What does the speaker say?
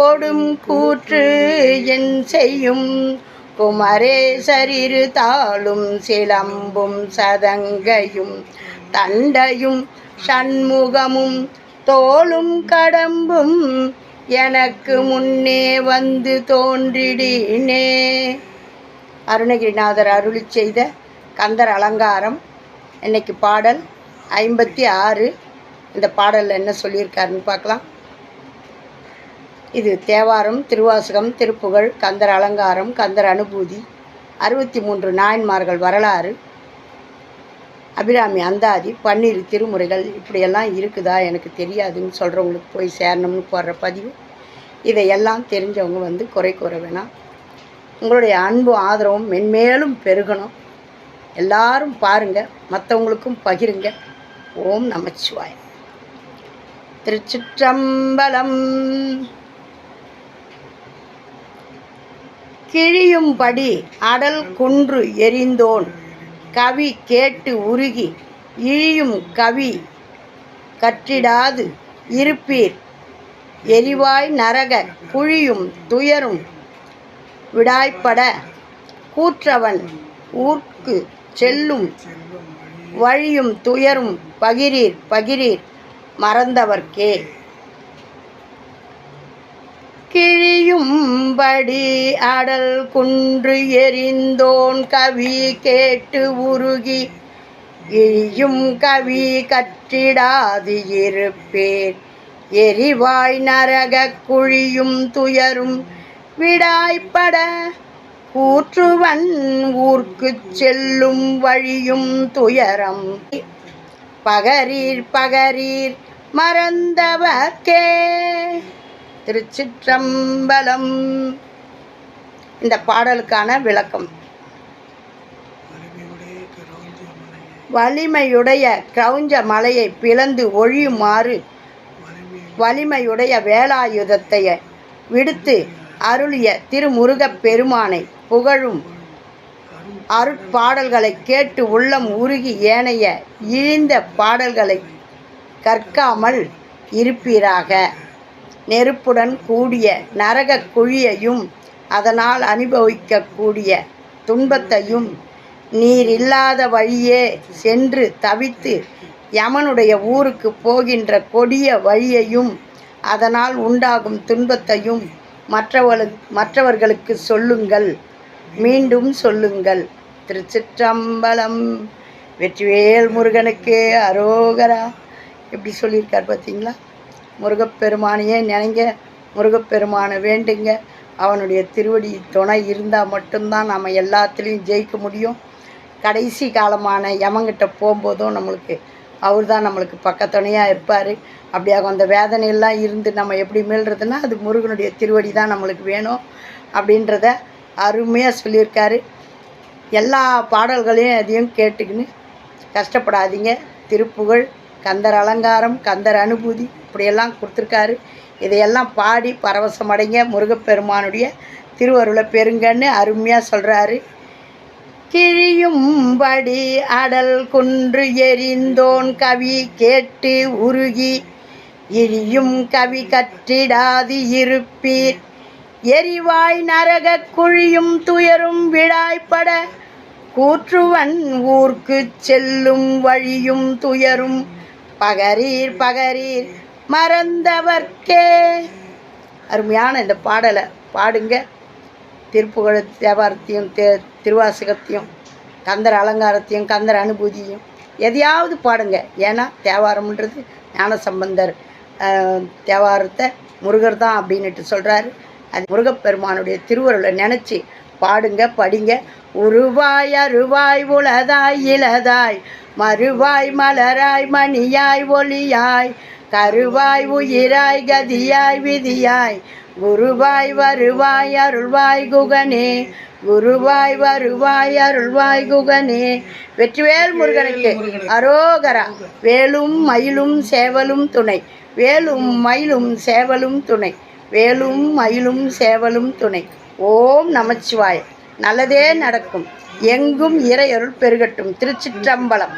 கொடும் கூற்று என் செய்யும். குமரேசரிரு தாளும் சிலம்பும் சதங்கையும். தண்டையும் சண்முகமும் தோளும் கடம்பும் எனக்கு முன்னே வந்து தோன்றிடினே. அருணகிரிநாதர் அருளி செய்த கந்தர் அலங்காரம் இன்னைக்கு பாடல் ஐம்பத்தி ஆறு. இந்த பாடலில் என்ன சொல்லியிருக்காருன்னு பார்க்கலாம். இது தேவாரம் திருவாசகம் திருப்புகழ் கந்தர் அலங்காரம் கந்தர் அனுபூதி அறுபத்தி மூன்று நாயன்மார்கள் வரலாறு அபிராமி அந்தாதி பன்னீர் திருமுறைகள் இப்படியெல்லாம் இருக்குதா எனக்கு தெரியாதுன்னு சொல்கிறவங்களுக்கு போய் சேரணும்னு போடுற பதிவு. இதையெல்லாம் தெரிஞ்சவங்க வந்து குறை கூற வேணாம். உங்களுடைய அன்பும் ஆதரவும் மென்மேலும் பெருகணும். எல்லாரும் பாருங்கள் மற்றவங்களுக்கும் பகிருங்க. ஓம் நமச்சிவாய் திருச்சிற்றம்பலம். கிழியும்படி அடல் குன்று எரிந்தோன். கவி கேட்டு உருகி இழியும் கவி கற்றிடாது இருப்பீர். எரிவாய் நரக குழியும் துயரும் விடாய்ப்பட கூற்றவன் ஊர்க்கு செல்லும் வழியும் துயரும் பகிரீர் பகிரீர். மறந்தவர்க்கே. கிழியும்படி அடல் குன்று எரிந்தோன் கவி கேட்டு உருகி இழியும் கவி கற்றிடாது இருப்பேன். எரிவாய் நரக குழியும் துயரும் விடாய்ப்பட கூற்றுவன் ஊர்க்கு செல்லும் வழியும் துயரம். பகரீர் பகரீர் மறந்தவர்க்கே. திருச்சிற்றம்பலம். இந்த பாடலுக்கான விளக்கம். வலிமையுடைய கிரௌஞ்ச மலையை பிளந்து ஒழியுமாறு வலிமையுடைய வேலாயுதத்தை விடுத்து அருளிய திருமுருகப் பெருமானை புகழும் அருட்பாடல்களை கேட்டு உள்ளம் உருகி ஏனைய இழிந்த பாடல்களை கற்காமல் இருப்பீராக. நெருப்புடன் கூடிய நரக குழியையும் அதனால் அனுபவிக்கக்கூடிய துன்பத்தையும் நீர் இல்லாத வழியே சென்று தவித்து யமனுடைய ஊருக்கு போகின்ற கொடிய வழியையும் அதனால் உண்டாகும் துன்பத்தையும் மற்றவர்களுக்கு மற்றவர்களுக்கு சொல்லுங்கள். மீண்டும் சொல்லுங்கள். திருச்சிற்றம்பலம் வெற்றிவேல் முருகனுக்கு அரோகரா. எப்படி சொல்லியிருக்கார் பார்த்தீங்களா? முருகப்பெருமானையே நினைங்க முருகப்பெருமானை வேண்டுங்க. அவனுடைய திருவடி துணை இருந்தால் மட்டும்தான் நம்ம எல்லாத்துலேயும் ஜெயிக்க முடியும். கடைசி காலமான யமங்கிட்ட போகும்போதும் நம்மளுக்கு அவர் தான் நம்மளுக்கு பக்கத்துணையாக இருப்பார். அப்படியாக அந்த வேதனையெல்லாம் இருந்து நம்ம எப்படி மீள்றதுன்னா அது முருகனுடைய திருவடி தான் நம்மளுக்கு வேணும் அப்படின்றத அருமையாக சொல்லியிருக்காரு. எல்லா பாடல்களையும் அதையும் கேட்டுக்கின்னு கஷ்டப்படாதீங்க. திருப்புகழ் கந்தர் அலங்காரம் கந்தர் அனுபூதி இப்படியெல்லாம் கொடுத்துருக்காரு. இதையெல்லாம் பாடி பரவசமடைங்க முருகப்பெருமானுடைய திருவருளை பெருங்கன்னு அருமையாக சொல்கிறாரு கிழியும்படி அடல் குன்று எரிந்தோன் கவி கேட்டு உருகி இழியும் கவி கற்றிடாது இருப்பீர். எரிவாய் நரக குழியும் துயரும் விடாய்ப்பட கூற்றுவன் ஊர்க்கு செல்லும் வழியும் துயரும் பகரீர் பகரீர் மறந்தவர்க்கே. அருமையான இந்த பாடலை பாடுங்க. திருப்புகழ தேவாரத்தையும் தே திருவாசகத்தையும் கந்தர் அலங்காரத்தையும் கந்தர் அனுபூதியும் எதையாவது பாடுங்க. ஏன்னா தேவாரம்ன்றது ஞானசம்பந்தர் சம்பந்தர் தேவாரத்தை முருகர் தான் அப்படின்னுட்டு சொல்கிறாரு அது முருகப்பெருமானுடைய திருவருளை நினச்சி பாடுங்க படிங்க. உருவாய் அருவாய் உலதாய் இலதாய் மறுவாய் மலராய் மணியாய் ஒளியாய். கருவாய் உயிராய் கதியாய் விதியாய். குருவாய் வருவாய் அருள்வாய் குகனே. குருவாய் வருவாய் அருள்வாய் குகனே. வெற்றிவேல் முருகனுக்கு அரோகரா. வேலும் மயிலும் சேவலும் துணை. வேலும் மயிலும் சேவலும் துணை. வேலும் மயிலும் சேவலும் துணை. ஓம் நமச்சிவாய. நல்லதே நடக்கும். எங்கும் இறையருள் பெருகட்டும். திருச்சிற்றம்பலம்.